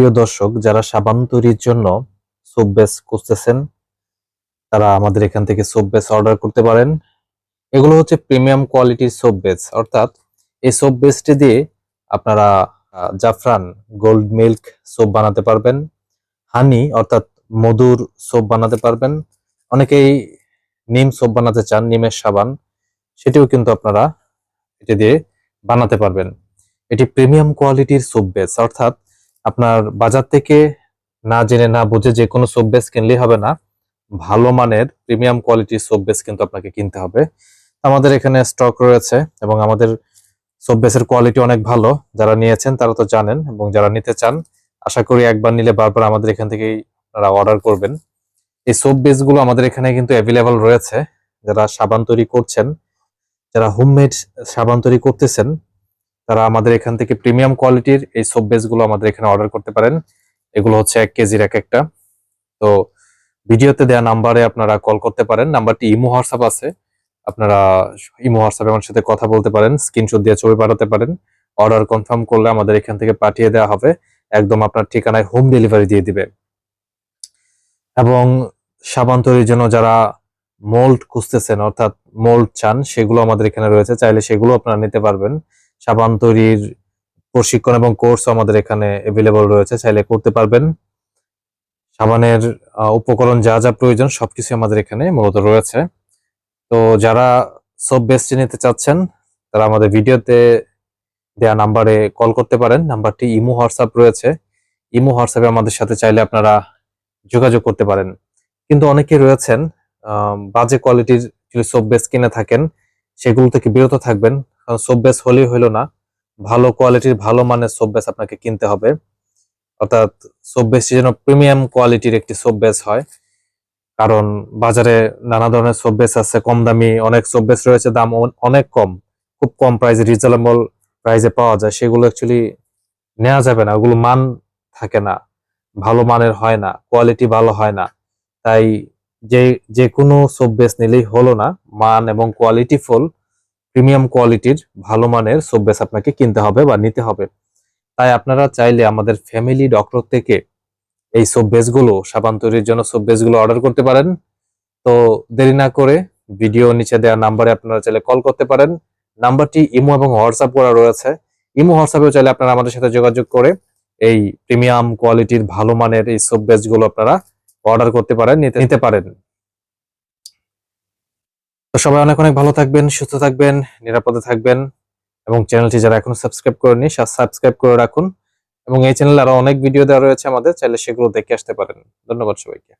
প্রিয় দর্শক, যারা সাবান তৈরির জন্য সোপ বেস খুঁজতেছেন, তারা আমাদের এখান থেকে সোপ বেস অর্ডার করতে পারেন। এগুলো হচ্ছে প্রিমিয়াম কোয়ালিটির সোপ বেস অর্থাৎ এই সোপ বেসটি দিয়ে আপনারা জাফরান গোল্ড মিল্ক সোপ বানাতে পারবেন হানি অর্থাৎ মধুর সোপ বানাতে পারবেন। অনেকেই নিম সোপ বানাতে চান, নিমের সাবান, সেটিও কিন্তু আপনারা এটি দিয়ে বানাতে পারবেন। এটি প্রিমিয়াম কোয়ালিটির সোপ বেস অর্থাৎ আপনার বাজার থেকে না জেনে না বুঝে যে কোনো সোপ বেস কিনলেই হবে না। ভালো মানের প্রিমিয়াম কোয়ালিটির সোপ বেস কিন্তু আপনাকে কিনতে হবে। আমাদের এখানে স্টক রয়েছে এবং আমাদের সোপ বেসের কোয়ালিটি অনেক ভালো। যারা নিয়েছেন তারা তো জানেন এবং যারা নিতে চান, আশা করি একবার নিলে বারবার আমাদের এখান থেকেই আপনারা অর্ডার করবেন। এই সোপ বেসগুলো আমাদের এখানে কিন্তু অ্যাভেলেবল রয়েছে। যারা সাবান তৈরি করছেন, যারা হোমমেড সাবান তৈরি করতেছেন তারা আমাদের এখান থেকে প্রিমিয়াম কোয়ালিটির এই সোপ বেসগুলো আমাদের এখানে অর্ডার করতে পারেন। এগুলো হচ্ছে এক কেজির এক একটা। তো ভিডিওতে দেওয়া নাম্বারে আপনারা কল করতে পারেন। নাম্বারটি ইমো, হোয়াটসঅ্যাপ আছে। আপনারা ইমো, হোয়াটসঅ্যাপে আমার সাথে কথা বলতে পারেন। স্ক্রিনশট দিয়ে ছবি পাঠাতে পারেন। অর্ডার কনফার্ম করলে আমাদের এখান থেকে পাঠিয়ে দেওয়া হবে। একদম আপনার ঠিকানায় হোম ডেলিভারি দিয়ে দিবে। এবং সাবান তৈরির জন্য যারা মোল্ড খুঁজতেছেন, অর্থাৎ মোল্ড চান, সেগুলো আমাদের এখানে রয়েছে। চাইলে সেগুলো আপনারা নিতে পারবেন। সাবান তৈরির প্রশিক্ষণ এবং কোর্স আমাদের এখানে এভেলেবল রয়েছে, চাইলে করতে পারবেন। সাবানের উপকরণ যা যা প্রয়োজন সবকিছু আমাদের এখানে মূলত রয়েছে। তো যারা সব বেস্ট নিতে চাচ্ছেন, তারা আমাদের ভিডিওতে দেয়া নাম্বারে কল করতে পারেন। নাম্বারটি ইমো, হোয়াটসঅ্যাপ রয়েছে। ইমো, হোয়াটসঅ্যাপে আমাদের সাথে চাইলে আপনারা যোগাযোগ করতে পারেন। কিন্তু অনেকে রয়েছেন বাজে কোয়ালিটির যদি সোপ বেস কিনে থাকেন, সেগুলো থেকে বিরত থাকবেন। কারণ সোপ বেস হলেই হলো না। ভালো কোয়ালিটির ভালো মানের সোপ বেস আপনাকে কিনতে হবে। অর্থাৎ সোপ বেসটি যেন প্রিমিয়াম কোয়ালিটির একটি সোপ বেস হয়। কারণ বাজারে নানা ধরনের সোপ বেস আছে, কম দামি অনেক সোপ বেস রয়েছে, দাম অনেক কম। খুব কম প্রাইসে রিজনেবল প্রাইসে পাওয়া যায়। সেগুলো অ্যাকচুয়ালি নেওয়া যাবে না, ওগুলো মান থাকে না। ভালো মানের হয় না কোয়ালিটি ভালো হয় না। তাই যে যে কোনো সোপ বেস নিলেই হলো না। মান এবং কোয়ালিটি ফুল প্রিমিয়াম কোয়ালিটির ভালো মানের সোপ বেস আপনাকে কিনতে হবে বা নিতে হবে। তাই আপনারা চাইলে আমাদের ফ্যামিলি ডক্টর থেকে এই সোপ বেসগুলো সাবান তৈরির জন্য সোপ বেসগুলো অর্ডার করতে পারেন। তো দেরি না করে ভিডিও নিচে দেওয়া নাম্বারে আপনারা চাইলে কল করতে পারেন। নাম্বারটি ইমো এবং হোয়াটসঅ্যাপ করা রয়েছে। ইমো, হোয়াটসঅ্যাপেও চাইলে আপনারা আমাদের সাথে যোগাযোগ করে এই প্রিমিয়াম কোয়ালিটির ভালো মানের এই সোপ বেসগুলো আপনারা অর্ডার করতে পারেন নিতে পারেন। তো সবাই অনেক অনেক ভালো থাকবেন, সুস্থ থাকবেন, নিরাপদে থাকবেন এবং চ্যানেলটি যারা এখনও সাবস্ক্রাইব করেনি সাবস্ক্রাইব করে রাখুন এবং এই চ্যানেলে আরও অনেক ভিডিও দেওয়া রয়েছে আমাদের, চাইলে সেগুলো দেখে আসতে পারেন। ধন্যবাদ সবাইকে।